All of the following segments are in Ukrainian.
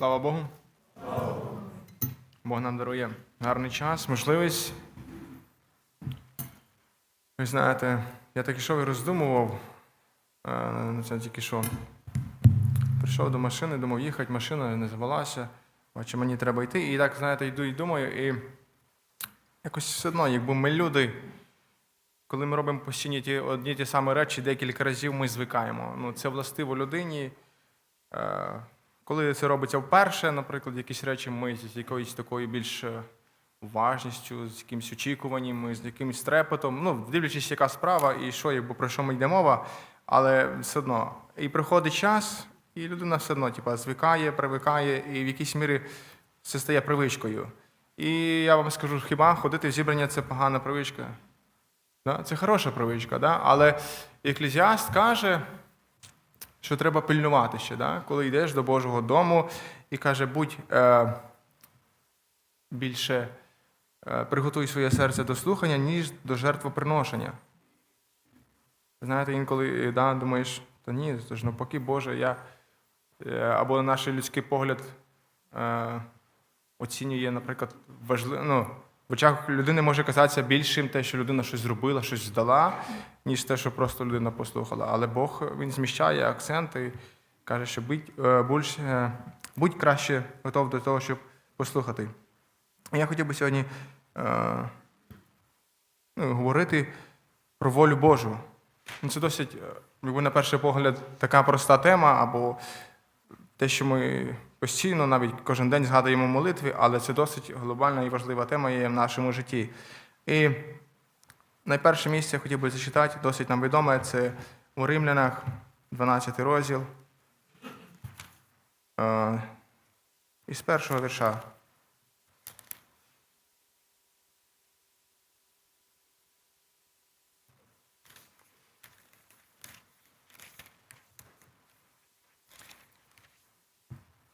Слава Богу. Бог нам дарує гарний час, можливість. Ви знаєте, я так ішов і роздумував. е, на Це тільки що. Прийшов до машини, думав їхати, машина не завелася. Бачу, мені треба йти. І так, знаєте, йду і думаю, і якось все одно, якби ми люди, коли ми робимо постійні ті одні ті самі речі, декілька разів ми звикаємо. Ну, це властиво людині. Коли це робиться вперше, наприклад, якісь речі, ми з якоюсь такою більш е, уважністю, з якимось очікуванням, з якимось трепетом, ну, дивлячись, яка справа і що, якби про що ми йде мова, але все одно. І приходить час, і людина все одно типу, звикає, привикає, і в якійсь мірі це стає привичкою. І я вам скажу, хіба ходити в зібрання це погана привичка? Да? Це хороша привичка, да? але еклезіаст каже, що треба пильнувати ще, да? коли йдеш до Божого дому і каже, будь е, більше е, приготуй своє серце до слухання, ніж до жертвоприношення. Знаєте, інколи да, думаєш, та ні, то ж навпаки, Боже, я е, або наш людський погляд е, оцінює, наприклад, важливо. Ну, в очах людини може казатися більшим те, що людина щось зробила, щось здала, ніж те, що просто людина послухала. Але Бог він зміщає акценти, каже, що будь, е, е, будь краще готов до того, щоб послухати. Я хотів би сьогодні е, ну, говорити про волю Божу. Ну, Це досить, якби на перший погляд, така проста тема, або те, що ми постійно, навіть кожен день згадуємо молитви, але це досить глобальна і важлива тема є в нашому житті. І найперше місце я хотів би зачитати, досить нам відоме, це у Римлянах, 12 розділ. Е, Із першого вірша.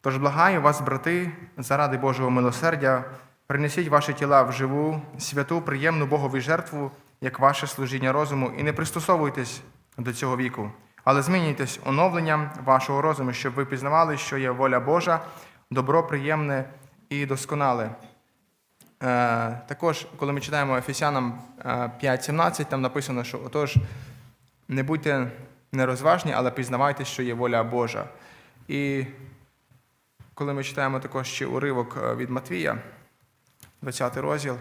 Тож благаю вас, брати, заради Божого милосердя, принесіть ваші тіла в живу, святу, приємну Богові жертву, як ваше служіння розуму, і не пристосовуйтесь до цього віку, але змінюйтесь оновленням вашого розуму, щоб ви пізнавали, що є воля Божа, добро, приємне і досконале. Е, також, коли ми читаємо Ефесянам е, 5.17, там написано, що отож, не будьте нерозважні, але пізнавайте, що є воля Божа. І коли ми читаємо також ще уривок е, від Матвія, 20 розділ, е,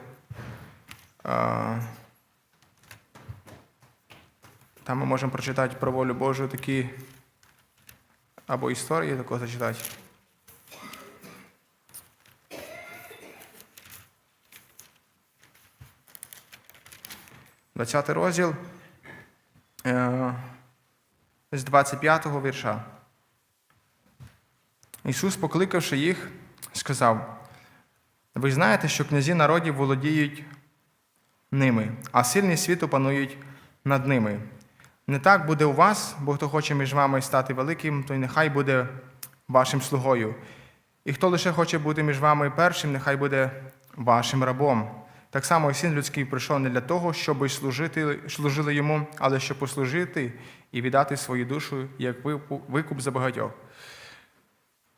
там ми можемо прочитати про волю Божу такі або історії такого зачитати. Двадцятий розділ е, з 25 го вірша. Ісус, покликавши їх, сказав: Ви знаєте, що князі народів володіють ними, а сильні світу панують над ними. Не так буде у вас, бо хто хоче між вами стати великим, той нехай буде вашим слугою. І хто лише хоче бути між вами першим, нехай буде вашим рабом. Так само і син людський прийшов не для того, щоб служити, служили йому, але щоб послужити і віддати свою душу як викуп за багатьох.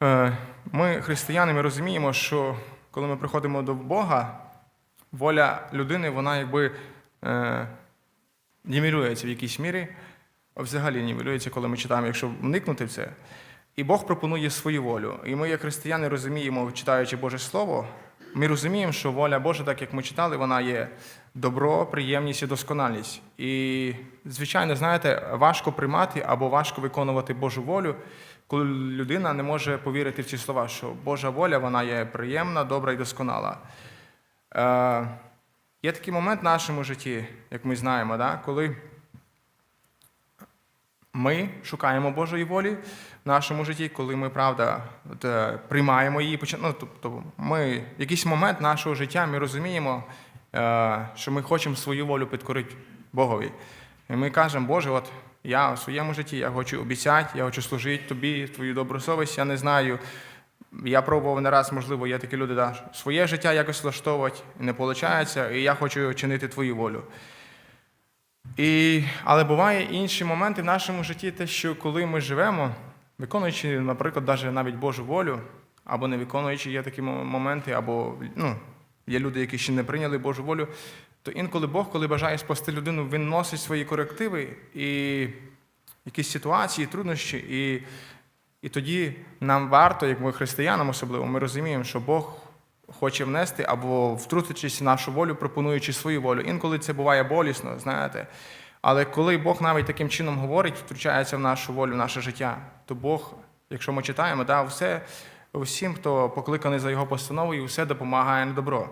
Е, Ми, християни, ми розуміємо, що коли ми приходимо до Бога, воля людини, вона якби е, нівелюється в якійсь мірі, взагалі нівелюється, коли ми читаємо, якщо вникнути в це. І Бог пропонує свою волю. І ми, як християни, розуміємо, читаючи Боже Слово, ми розуміємо, що воля Божа, так як ми читали, вона є добро, приємність і досконалість. І, звичайно, знаєте, важко приймати або важко виконувати Божу волю, коли людина не може повірити в ці слова, що Божа воля вона є приємна, добра і досконала. Е, Є такий момент в нашому житті, як ми знаємо, да, коли ми шукаємо Божої волі в нашому житті, коли ми, правда, от, е, приймаємо її. Ну, тобто ми в якийсь момент нашого життя ми розуміємо, е, що ми хочемо свою волю підкорити Богові. І ми кажемо, Боже, от я в своєму житті я хочу обіцяти, я хочу служити тобі, твою добру совість. Я не знаю. Я пробував не раз, можливо, є такі люди, да, своє життя якось влаштовувати, не виходить, і я хочу чинити твою волю. І, але буває інші моменти в нашому житті, те, що коли ми живемо, виконуючи, наприклад, навіть Божу волю, або не виконуючи, є такі моменти, або ну, є люди, які ще не прийняли Божу волю, то інколи Бог, коли бажає спасти людину, він носить свої корективи і якісь ситуації, труднощі. І, і тоді нам варто, як ми християнам особливо, ми розуміємо, що Бог хоче внести або втрутитись в нашу волю, пропонуючи свою волю. Інколи це буває болісно, знаєте. Але коли Бог навіть таким чином говорить, втручається в нашу волю, в наше життя, то Бог, якщо ми читаємо, да, все, всім, хто покликаний за його постановою, все допомагає на добро.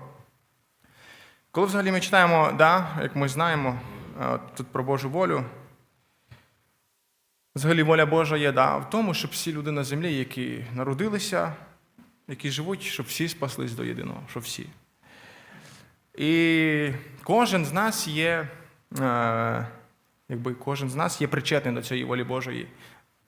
Коли взагалі ми читаємо, да, як ми знаємо е, тут про Божу волю, взагалі воля Божа є да, в тому, щоб всі люди на землі, які народилися, які живуть, щоб всі спаслись до єдиного, щоб всі. І кожен з нас є, е, якби кожен з нас є причетний до цієї волі Божої.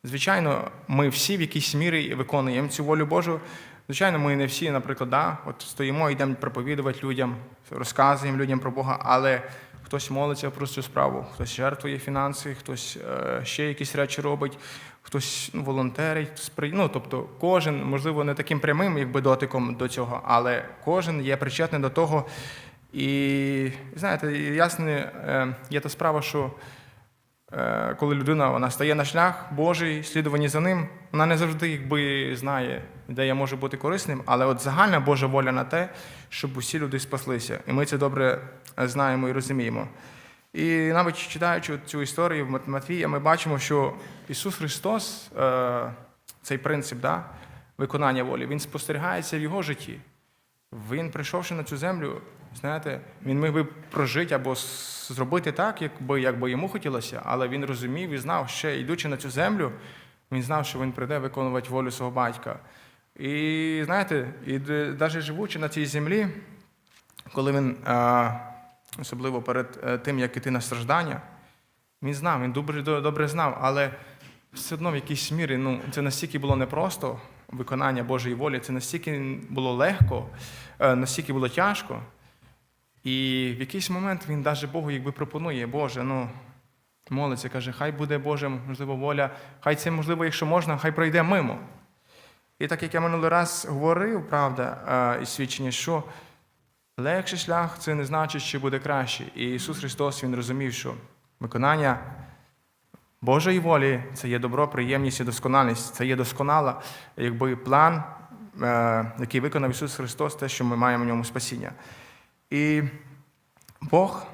Звичайно, ми всі в якійсь мірі виконуємо цю волю Божу. Звичайно, ми не всі, наприклад, да, от стоїмо, йдемо проповідувати людям, розказуємо людям про Бога, але хтось молиться про цю справу, хтось жертвує фінанси, хтось е, ще якісь речі робить, хтось ну, волонтерить, ну, тобто кожен, можливо, не таким прямим, якби дотиком до цього, але кожен є причетний до того. І знаєте, ясне, е, є та справа, що коли людина вона стає на шлях Божий, слідувані за ним, вона не завжди якби знає, де я можу бути корисним, але от загальна Божа воля на те, щоб усі люди спаслися. І ми це добре знаємо і розуміємо. І навіть читаючи цю історію в Мат- Матвія, ми бачимо, що Ісус Христос, е, цей принцип да, виконання волі, Він спостерігається в Його житті. Він, прийшовши на цю землю, знаєте, він міг би прожити або зробити так, якби, якби йому хотілося, але він розумів і знав, ще йдучи на цю землю, він знав, що він прийде виконувати волю свого батька. І знаєте, і навіть живучи на цій землі, коли він, особливо перед е, тим, як іти на страждання, він знав, він добре, добре знав, але все одно в якійсь мірі ну, це настільки було непросто виконання Божої волі, це настільки було легко, е, настільки було тяжко. І в якийсь момент він навіть Богу якби пропонує, Боже, ну, молиться, каже, хай буде Боже, можливо, воля, хай це, можливо, якщо можна, хай пройде мимо. І так як я минулий раз говорив, правда, із свідчення, що легший шлях це не значить, що буде краще. І Ісус Христос Він розумів, що виконання Божої волі це є добро, приємність і досконалість. Це є досконала, якби план, е, який виконав Ісус Христос, те, що ми маємо в ньому спасіння. І Бог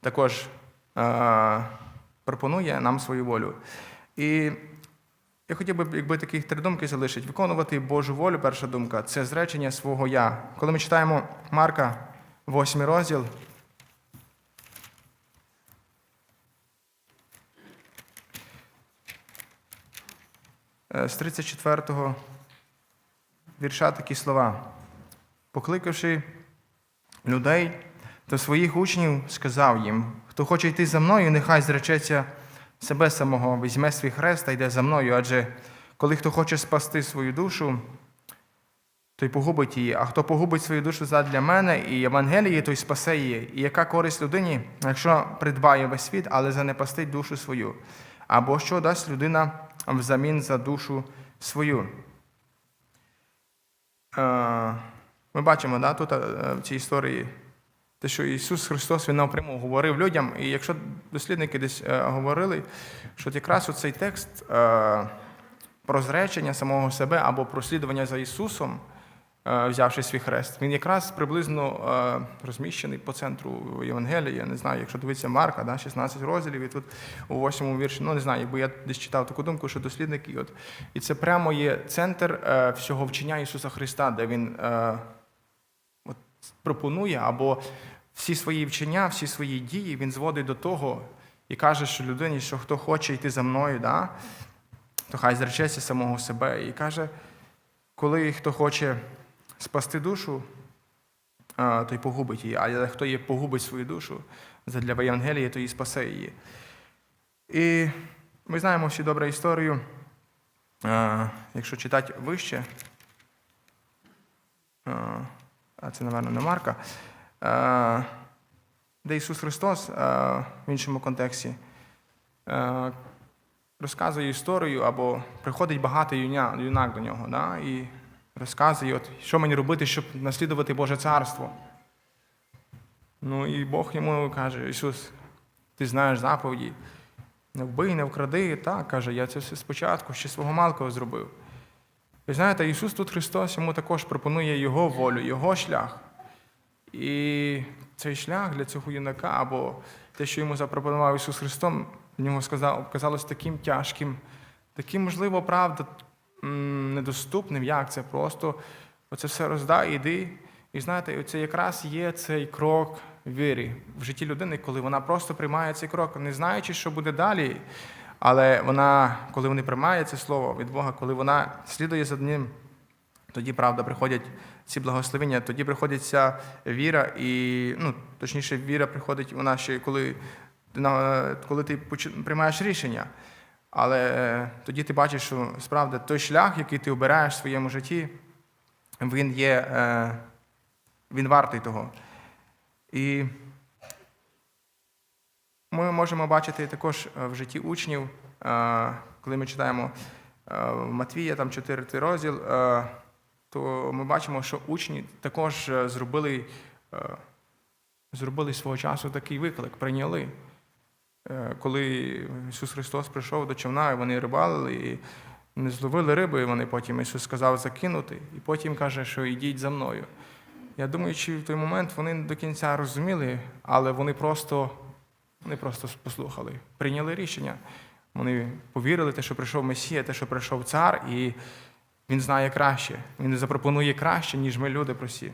також е, пропонує нам свою волю. І я хотів би, якби таких три думки залишити. Виконувати Божу волю, перша думка це зречення свого я. Коли ми читаємо Марка, 8 розділ. е, З 34-го вірша такі слова. Покликавши людей до своїх учнів, сказав їм: хто хоче йти за мною, нехай зречеться себе самого, візьме свій хрест та йде за мною. Адже коли хто хоче спасти свою душу, той погубить її, а хто погубить свою душу задля мене і Євангелії, той спасе її. І яка користь людині, якщо придбає весь світ, але занепастить душу свою? Або що дасть людина взамін за душу свою? Е, Ми бачимо да, тут е, в цій історії те, що Ісус Христос Він напряму говорив людям, і якщо дослідники десь е, говорили, що якраз оцей текст е, про зречення самого себе або про слідування за Ісусом, взявши свій хрест, він якраз приблизно розміщений по центру Євангелія. Я не знаю, якщо дивитися Марка, да, 16 розділів, і тут у 8 вірші, ну не знаю, якби я десь читав таку думку, що дослідники, от, і це прямо є центр всього вчення Ісуса Христа, де Він пропонує або всі свої вчення, всі свої дії він зводить до того і каже, що людині, що хто хоче йти за мною, да, то хай зречеться самого себе. І каже, коли хто хоче спасти душу, а, той погубить її, а хто є погубить свою душу задля Євангелії, то і спасе її. І ми знаємо всі добру історію. Якщо читати вище, це, напевно, не Марка, де Ісус Христос в іншому контексті розказує історію, або приходить багатий юня, юнак до нього, да, і розказує, от, що мені робити, щоб наслідувати Боже царство. Ну і Бог йому каже, Ісус, ти знаєш заповіді, не вбий, не вкради. Так, каже, я це все спочатку, ще свого малкого зробив. Ви знаєте, Ісус тут Христос йому також пропонує Його волю, Його шлях. І цей шлях для цього юнака, або те, що йому запропонував Ісус Христос, в нього казалось таким тяжким, таким, можливо, правда, недоступним, як це просто оце все роздай, іди. І знаєте, це якраз є цей крок вірі в житті людини, коли вона просто приймає цей крок, не знаючи, що буде далі. Але вона, коли вони приймає це слово від Бога, коли вона слідує за ним, тоді правда приходять ці благословення, тоді приходить ця віра, і ну, точніше, віра приходить вона ще коли, коли ти приймаєш рішення. Але е, тоді ти бачиш, що справді той шлях, який ти обираєш в своєму житті, він є, е, він вартий того. І ми можемо бачити також е, в житті учнів, е, коли ми читаємо е, Матвія, там 4 розділ, то ми бачимо, що учні також зробили, зробили свого часу такий виклик, прийняли. Коли Ісус Христос прийшов до човна, і вони рибалили, і не зловили риби, і вони потім Ісус сказав закинути, і потім каже, що йдіть за мною. Я думаю, чи в той момент вони до кінця розуміли, але вони просто, вони просто послухали, прийняли рішення. Вони повірили, те, що прийшов Месія, те, що прийшов цар, і він знає краще. Він запропонує краще, ніж ми люди прості.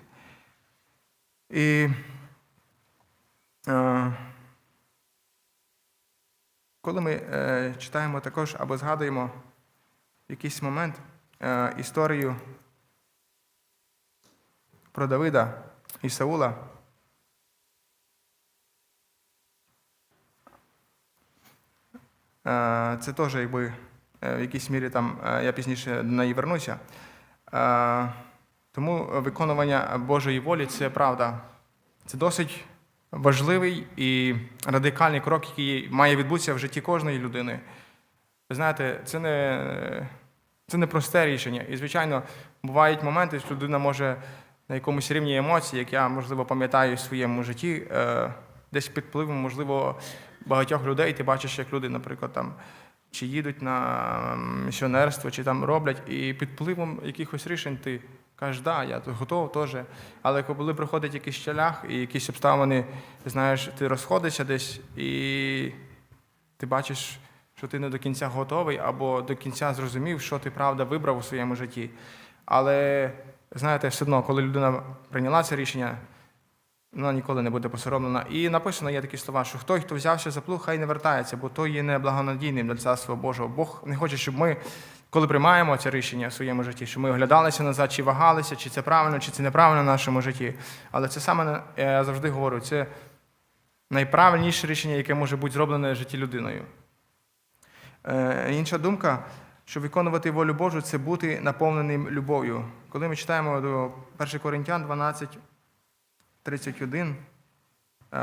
І е, коли ми е, читаємо також або згадуємо в якийсь момент е, історію про Давида і Саула. Це теж, якби е, в якійсь мірі там е, я пізніше до неї вернуся. Е, Тому виконування Божої волі це правда. Це досить важливий і радикальний крок, який має відбутися в житті кожної людини. Ви знаєте, це не, це не просте рішення. І, звичайно, бувають моменти, що людина може на якомусь рівні емоцій, як я, можливо, пам'ятаю в своєму житті, е, десь під впливом, можливо, багатьох людей. Ти бачиш, як люди, наприклад, там чи їдуть на місіонерство, чи там роблять, і під впливом якихось рішень ти кажеш, да, я тут готов теж. Але коли приходить якийсь шлях і якісь обставини, знаєш, ти розходишся десь і ти бачиш, що ти не до кінця готовий або до кінця зрозумів, що ти правда вибрав у своєму житті. Але знаєте, все одно, коли людина прийняла це рішення, вона ніколи не буде посоромлена. І написано є такі слова, що хто, хто взявся за плуг, хай не вертається, бо то є неблагонадійним для царства Божого. Бог не хоче, щоб ми, коли приймаємо це рішення в своєму житті, щоб ми оглядалися назад, чи вагалися, чи це правильно, чи це неправильно в нашому житті. Але це саме я завжди говорю, це найправильніше рішення, яке може бути зроблене в житті людиною. Е, Інша думка, що виконувати волю Божу це бути наповненим любов'ю. Коли ми читаємо до 1 Коринтян 12, 31, е,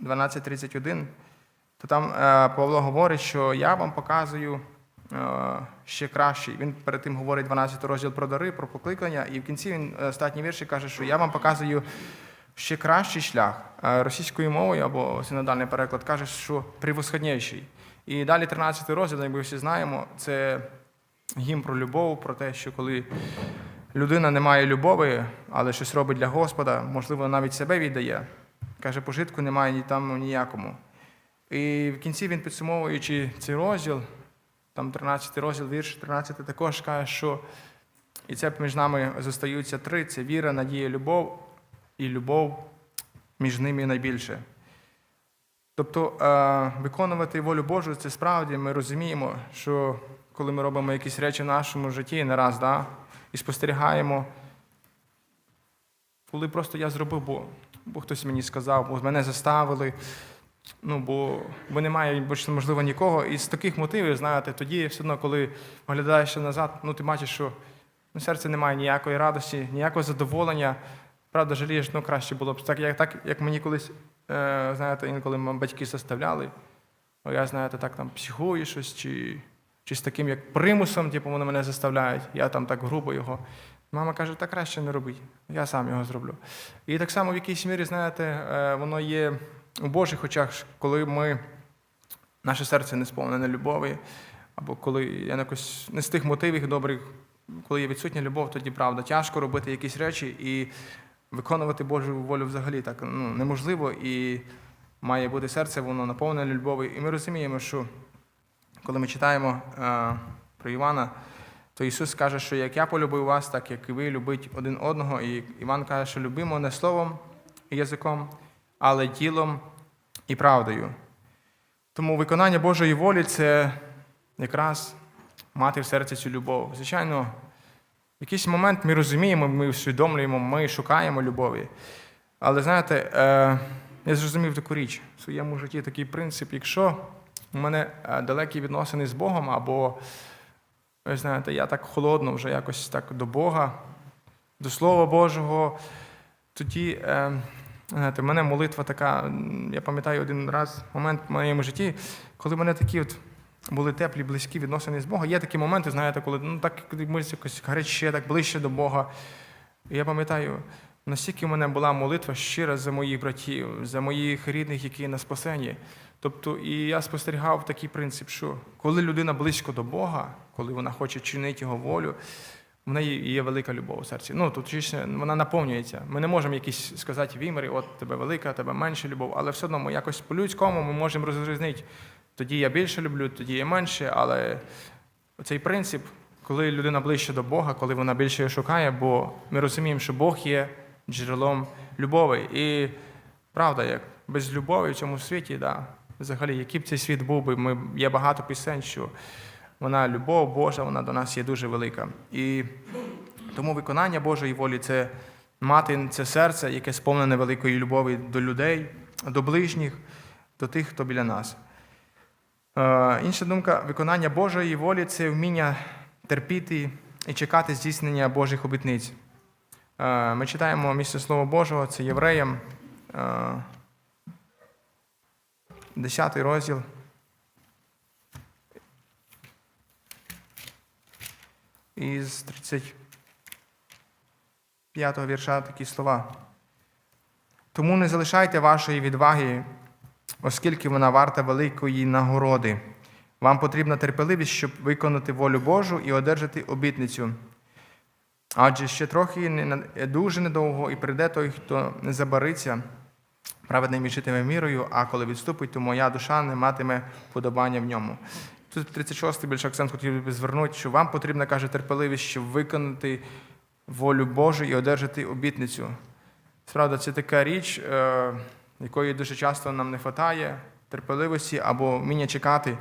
12.31, то там е, Павло говорить, що я вам показую е, ще кращий. Він перед тим говорить 12 розділ про дари, про покликання, і в кінці він е, вірші каже, що я вам показую ще кращий шлях. Е, Російською мовою або синодальний переклад каже, що превосходніший. І далі 13 розділ, як ми всі знаємо, це гімн про любов, про те, що коли людина не має любові, але щось робить для Господа, можливо, навіть себе віддає. Каже, пожитку немає ні там ніякому. І в кінці він, підсумовуючи цей розділ, там 13 розділ, вірш 13 також каже, що і це між нами зостаються три: це віра, надія, любов, і любов між ними найбільше. Тобто е, виконувати волю Божу, це справді ми розуміємо, що коли ми робимо якісь речі в нашому житті не раз, да, і спостерігаємо, коли просто я зробив, бо, бо хтось мені сказав, бо мене заставили, ну, бо, бо немає більше, можливо, нікого. І з таких мотивів, знаєте, тоді все одно, коли оглядаєш назад, ну, ти бачиш, що ну, серце немає ніякої радості, ніякого задоволення. Правда, жалієш, ну краще було б так, як, так, як мені колись, е, знаєте, інколи батьки заставляли. Я, знаєте, так там психую щось, чи, чи з таким як примусом, типу, вони мене заставляють, я там так грубо його. Мама каже, та краще не робіть, я сам його зроблю. І так само в якійсь мірі, знаєте, е, воно є у Божих очах, коли ми, наше серце не сповнене любові, або коли я якось не з тих мотивів добрих, коли є відсутня любов, тоді правда. Тяжко робити якісь речі і виконувати Божу волю взагалі так ну, неможливо. І має бути серце, воно наповнене любов'ю. І ми розуміємо, що коли ми читаємо е, про Івана, то Ісус каже, що як я полюбив вас, так як і ви любить один одного. І Іван каже, що любимо не словом і язиком, але ділом і правдою. Тому виконання Божої волі це якраз мати в серці цю любов. Звичайно, в якийсь момент ми розуміємо, ми усвідомлюємо, ми шукаємо любові. Але знаєте, е, я зрозумів таку річ в своєму житті такий принцип, якщо у мене е, далекі відносини з Богом, або, ви знаєте, я так холодно вже якось так до Бога, до Слова Божого, тоді, е, знаєте, в мене молитва така, я пам'ятаю один раз момент в моєму житті, коли в мене такі от були теплі, близькі відносини з Богом. Є такі моменти, знаєте, коли ну, так ми якось гаряче, так ближче до Бога. Я пам'ятаю, настільки в мене була молитва щира за моїх братів, за моїх рідних, які на спасенні. Тобто, і я спостерігав такий принцип, що коли людина близько до Бога, коли вона хоче чинити його волю, в неї є велика любов у серці. Ну, тут вона наповнюється. Ми не можемо якісь сказати вімери, от тебе велика, тебе менше любов, але все одно ми якось по-людському ми можемо розрізнити. Тоді я більше люблю, тоді я менше, але цей принцип, коли людина ближче до Бога, коли вона більше його шукає, бо ми розуміємо, що Бог є джерелом любові. І правда, як без любові в цьому світі, да, взагалі, який б цей світ був би, ми, є багато пісень, що вона любов Божа, вона до нас є дуже велика. І тому виконання Божої волі це мати це серце, яке сповнене великої любові до людей, до ближніх, до тих, хто біля нас. Е, Інша думка, виконання Божої волі це вміння терпіти і чекати здійснення Божих обітниць. Е, Ми читаємо місце Слова Божого, це Євреям, е, 10 розділ. Із 35 вірша такі слова. Тому не залишайте вашої відваги, оскільки вона варта великої нагороди. Вам потрібна терпеливість, щоб виконати волю Божу і одержати обітницю. Адже ще трохи дуже недовго і прийде той, хто не забариться, праведний житиме мірою, а коли відступить, то моя душа не матиме подобання в ньому. Тут 36-й більше акцент хотів би звернути, що вам потрібна, каже, терпеливість, щоб виконати волю Божу і одержати обітницю. Справді, це така річ, е, якої дуже часто нам не вистачає, терпеливості або вміння чекати.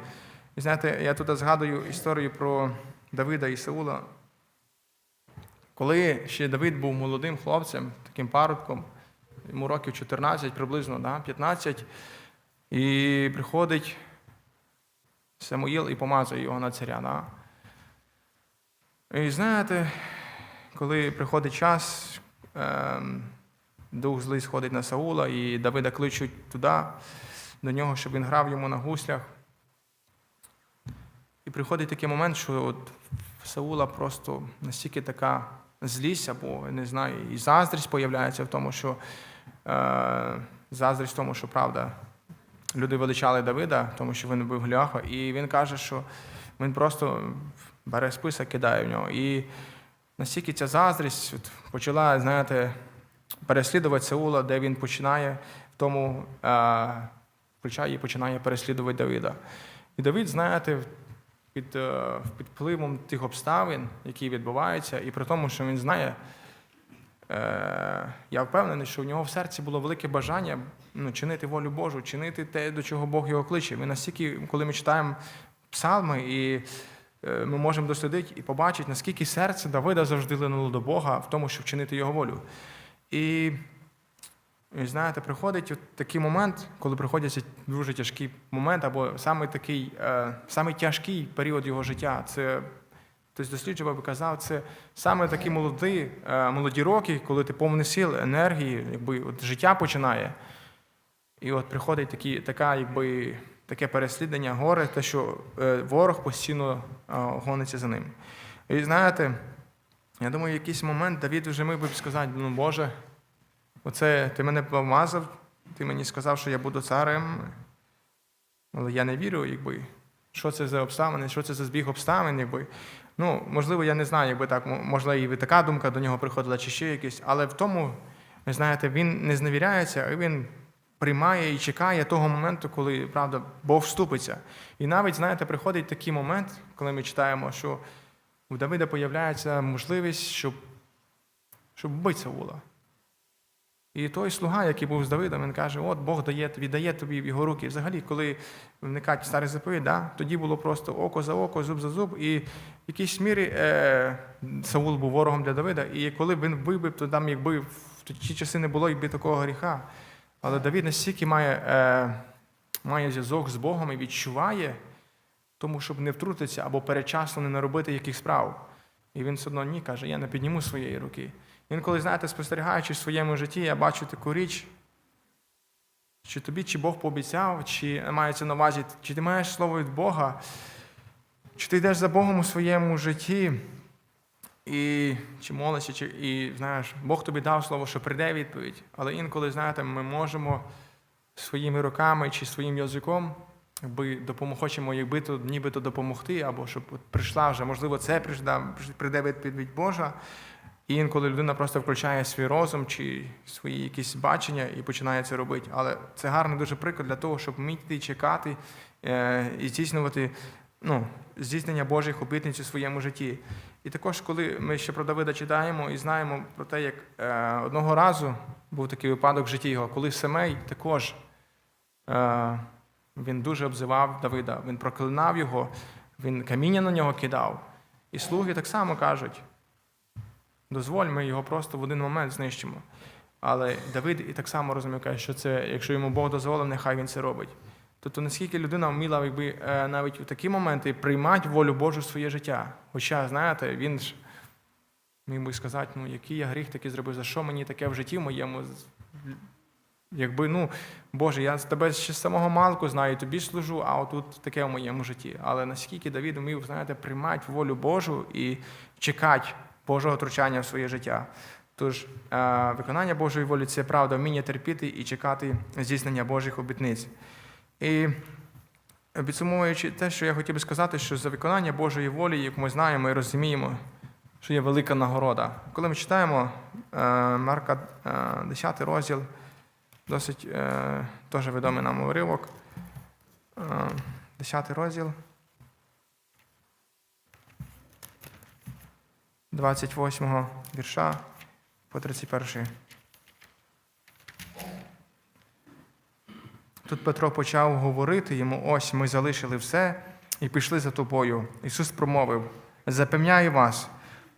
І знаєте, я тут згадую історію про Давида і Саула. Коли ще Давид був молодим хлопцем, таким парубком, йому років 14 приблизно, да, 15, і приходить Самуїл і помазує його на царя. Да? І знаєте, коли приходить час, ем, дух злий сходить на Саула, і Давида кличуть туди, до нього, щоб він грав йому на гуслях. І приходить такий момент, що от Саула просто настільки така злість, або не знаю, і заздрість появляється в тому, що заздрість в тому, що правда, люди величали Давида, тому що він був Голіафа, і він каже, що він просто бере список, кидає в нього. І настільки ця заздрість от, почала, знаєте, переслідувати Саула, де він починає в тому, е, включає і починає переслідувати Давида. І Давид, знаєте, під, е, під впливом тих обставин, які відбуваються, і при тому, що він знає, е, я впевнений, що у нього в серці було велике бажання ну, чинити волю Божу, чинити те, до чого Бог його кличе. Ми настільки, коли ми читаємо псалми, і е, ми можемо дослідити і побачити, наскільки серце Давида завжди линуло до Бога в тому, щоб вчинити його волю. І і знаєте, приходить от такий момент, коли приходить дуже тяжкий момент, або саме такий, е, саме тяжкий період його життя. Це хтось досліджував і казав, це саме такі молоді, е, молоді роки, коли ти повний сил, енергії, якби от життя починає. І от приходить такі, така, якби таке переслідування, горе, те, що е, ворог постійно е, гониться за ним. І знаєте, я думаю, в якийсь момент Давід вже міг би сказати, ну Боже, оце ти мене помазав, ти мені сказав, що я буду царем, але я не вірю, якби. Що це за обставини, що це за збіг обставин, якби. Ну, можливо, я не знаю, якби так, можливо, і така думка до нього приходила, чи ще якісь, але в тому, ви знаєте, він не зневіряється, а він приймає і чекає того моменту, коли правда Бог вступиться. І навіть, знаєте, приходить такий момент, коли ми читаємо, що у Давида появляється можливість, щоб, щоб вбити Саула. І той слуга, який був з Давидом, він каже: от Бог дає, віддає тобі в його руки. Взагалі, коли вникать в старий заповідь, да, тоді було просто око за око, зуб за зуб. І в якійсь мірі е, Саул був ворогом для Давида. І коли він вибив, то там якби в ті часи не було якби такого гріха. Але Давид настільки має, е, має зв'язок з Богом і відчуває, тому щоб не втрутитися або передчасно не наробити яких справ. І він все одно ні каже, я не підніму своєї руки. Він, коли, знаєте, спостерігаючи в своєму житті, я бачу таку річ, чи тобі, чи Бог пообіцяв, чи мається на увазі, чи ти маєш слово від Бога, чи ти йдеш за Богом у своєму житті, і чи молишся, чи і знаєш, Бог тобі дав слово, що прийде відповідь. Але інколи, знаєте, ми можемо своїми руками чи своїм язиком, якби допомог, хочемо, якби то нібито допомогти, або щоб прийшла вже, можливо, це прийде відповідь Божа. І інколи людина просто включає свій розум чи свої якісь бачення і починає це робити. Але це гарний дуже приклад для того, щоб вміти чекати е, і здійснювати ну, здійснення Божих обітниць у своєму житті. І також, коли ми ще про Давида читаємо і знаємо про те, як е, одного разу був такий випадок в житті його, коли Семей також е, він дуже обзивав Давида, він проклинав його, він каміння на нього кидав. І слуги так само кажуть. Дозволь, ми його просто в один момент знищимо. Але Давид і так само розумів, що це, якщо йому Бог дозволив, нехай він це робить. Тобто, наскільки людина вміла якби, е, навіть у такі моменти приймати волю Божу в своє життя. Хоча, знаєте, він ж міг би сказати, ну який я гріх такий зробив, за що мені таке в житті моєму? Якби, ну, Боже, я тебе ще з самого малку знаю, тобі служу, а отут таке в моєму житті. Але наскільки Давид вмів, знаєте, приймати волю Божу і чекати Божого втручання в своє життя. Тож, е, виконання Божої волі це правда, вміння терпіти і чекати здійснення Божих обітниць. І підсумовуючи те, що я хотів би сказати, що за виконання Божої волі, як ми знаємо і розуміємо, що є велика нагорода. Коли ми читаємо е, Марка е, 10 розділ, досить е, теж відомий нам уривок, е, 10 розділ. 28 вірша по 31. Тут Петро почав говорити йому: ось ми залишили все і пішли за тобою. Ісус промовив: Запевняю вас,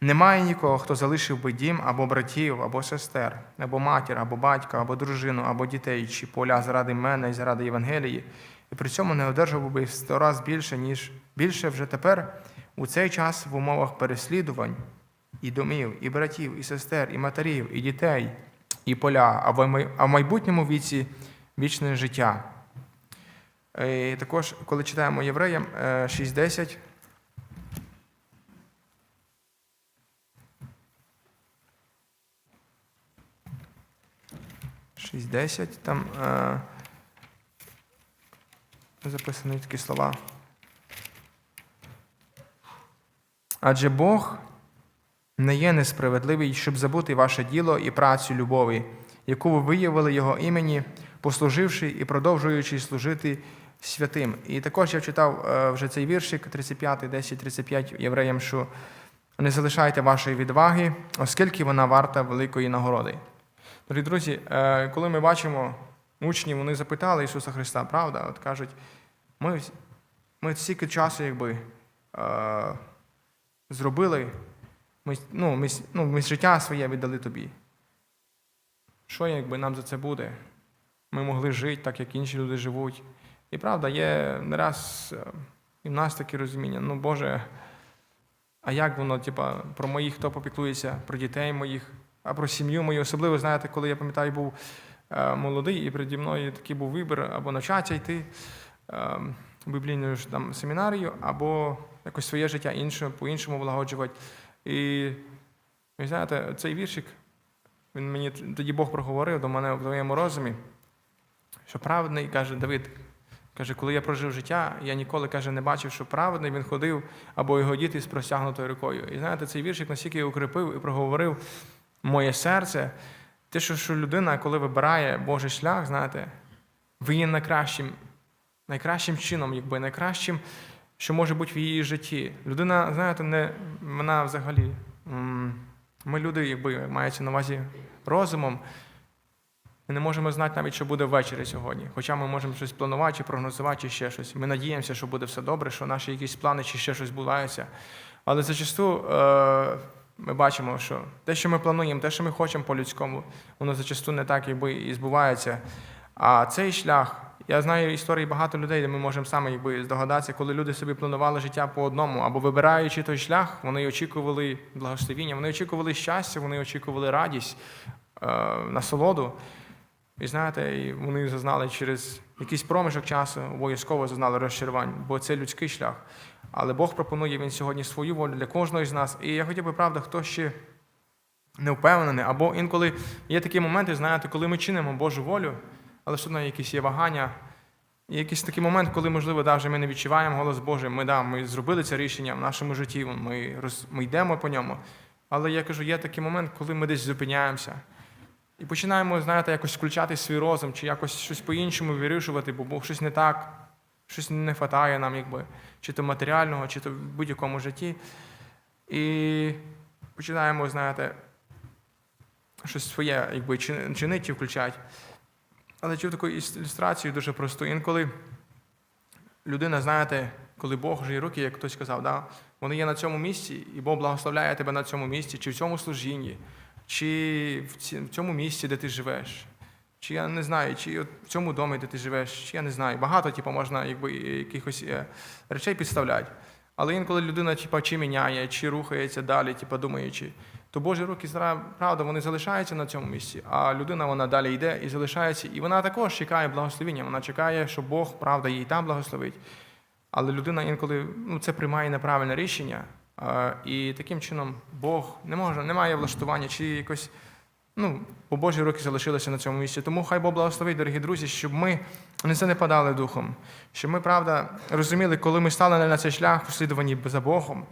немає нікого, хто залишив би дім або братів, або сестер, або матір, або батька, або дружину, або дітей, чи поля заради мене і заради Євангелії, і при цьому не одержав би сто раз більше, ніж більше вже тепер у цей час в умовах переслідувань і домів, і братів, і сестер, і матерів, і дітей, і поля, а в майбутньому віці вічне життя. І також, коли читаємо Євреям е, 6.10, Шість десять, там е, записані такі слова. Адже Бог не є несправедливий, щоб забути ваше діло і працю любові, яку ви виявили Його імені, послуживши і продовжуючи служити святим. І також я читав е, вже цей віршик 35, 10, 35 євреям, що не залишайте вашої відваги, оскільки вона варта великої нагороди. Дорогі друзі, е, коли ми бачимо учнів, вони запитали Ісуса Христа, правда? От кажуть, ми, ми стільки часу, якби. е, Зробили ми, ну, ми, ну, ми життя своє віддали тобі. Що якби нам за це буде? Ми могли жити так, як інші люди живуть. І правда, є не раз е, і в нас таке розуміння, ну Боже, а як воно, типа, про моїх, хто попіклується, про дітей моїх, а про сім'ю мою. Особливо, знаєте, коли я пам'ятаю, був е, молодий, і переді мною такий був вибір або навчатися йти, ем, біблійну ж там семінарію, або якось своє життя інше, по-іншому влагоджувати. І ви знаєте, цей віршик, він мені тоді Бог проговорив до мене в твоєму розумі, що праведний, каже Давид, каже, коли я прожив життя, я ніколи каже, не бачив, що праведний він ходив або його діти з простягнутою рукою. І знаєте, цей віршик настільки укріпив і проговорив моє серце. Те, що, що людина, коли вибирає Божий шлях, знаєте, ви є найкращим, найкращим чином, якби найкращим, що може бути в її житті. Людина, знаєте, не вона взагалі. Ми люди, якби мається на увазі розумом. Ми не можемо знати навіть, що буде ввечері сьогодні. Хоча ми можемо щось планувати, чи прогнозувати, чи ще щось. Ми надіємося, що буде все добре, що наші якісь плани чи ще щось збуваються. Але зачасту е, ми бачимо, що те, що ми плануємо, те, що ми хочемо по-людському, воно зачасту не так якби, і збувається. А цей шлях, я знаю історії багато людей, де ми можемо саме якби, здогадатися, коли люди собі планували життя по одному, або вибираючи той шлях, вони очікували благословіння, вони очікували щастя, вони очікували радість, е, насолоду. І знаєте, вони зазнали через якийсь проміжок часу, обов'язково зазнали розчарувань, бо це людський шлях. Але Бог пропонує він сьогодні свою волю для кожного з нас. І я хотів би, правда, хто ще не впевнений, або інколи є такі моменти, знаєте, коли ми чинимо Божу волю, але все одно якісь є вагання. І якийсь такий момент, коли, можливо, навіть ми не відчуваємо голос Божий, ми, да, ми зробили це рішення в нашому житті, ми, роз, ми йдемо по ньому. Але я кажу, є такий момент, коли ми десь зупиняємося. І починаємо, знаєте, якось включати свій розум, чи якось щось по-іншому вирішувати, бо Бог щось не так, щось не вистачає нам, якби, чи то матеріального, чи то в будь-якому житті. І починаємо, знаєте, щось своє, якби, чинити чи включати. Але чув таку ілюстрацію дуже просту. Інколи людина, знаєте, коли Бог і руки, як хтось сказав, да, вони є на цьому місці, і Бог благословляє тебе на цьому місці, чи в цьому служінні, чи в цьому місці, де ти живеш. Чи я не знаю, чи в цьому домі, де ти живеш, чи я не знаю. Багато, типу, можна якби, якихось е, речей підставляти. Але інколи людина типу, чи міняє, чи рухається далі, типу, думаючи, то Божі руки, правда, вони залишаються на цьому місці, а людина вона далі йде і залишається. І вона також чекає благословення. Вона чекає, що Бог, правда, їй там благословить. Але людина інколи ну, це приймає неправильне рішення. І таким чином Бог не може, немає влаштування чи якось. Ну, бо Божі руки залишилися на цьому місці. Тому хай Бог благословить, дорогі друзі, щоб ми не занепадали духом, щоб ми, правда, розуміли, коли ми стали на цей шлях у слідуванні за Богом,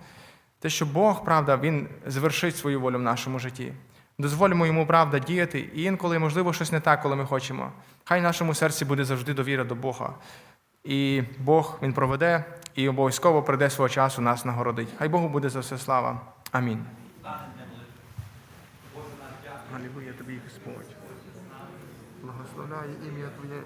те, що Бог, правда, Він звершить свою волю в нашому житті. Дозволимо йому, правда, діяти, і інколи, можливо, щось не так, коли ми хочемо. Хай в нашому серці буде завжди довіра до Бога. І Бог Він проведе і обов'язково прийде свого часу нас нагородить. Хай Богу буде за все слава. Амінь. Алілуя тобі, Господь. Благословляє ім'я Твоє.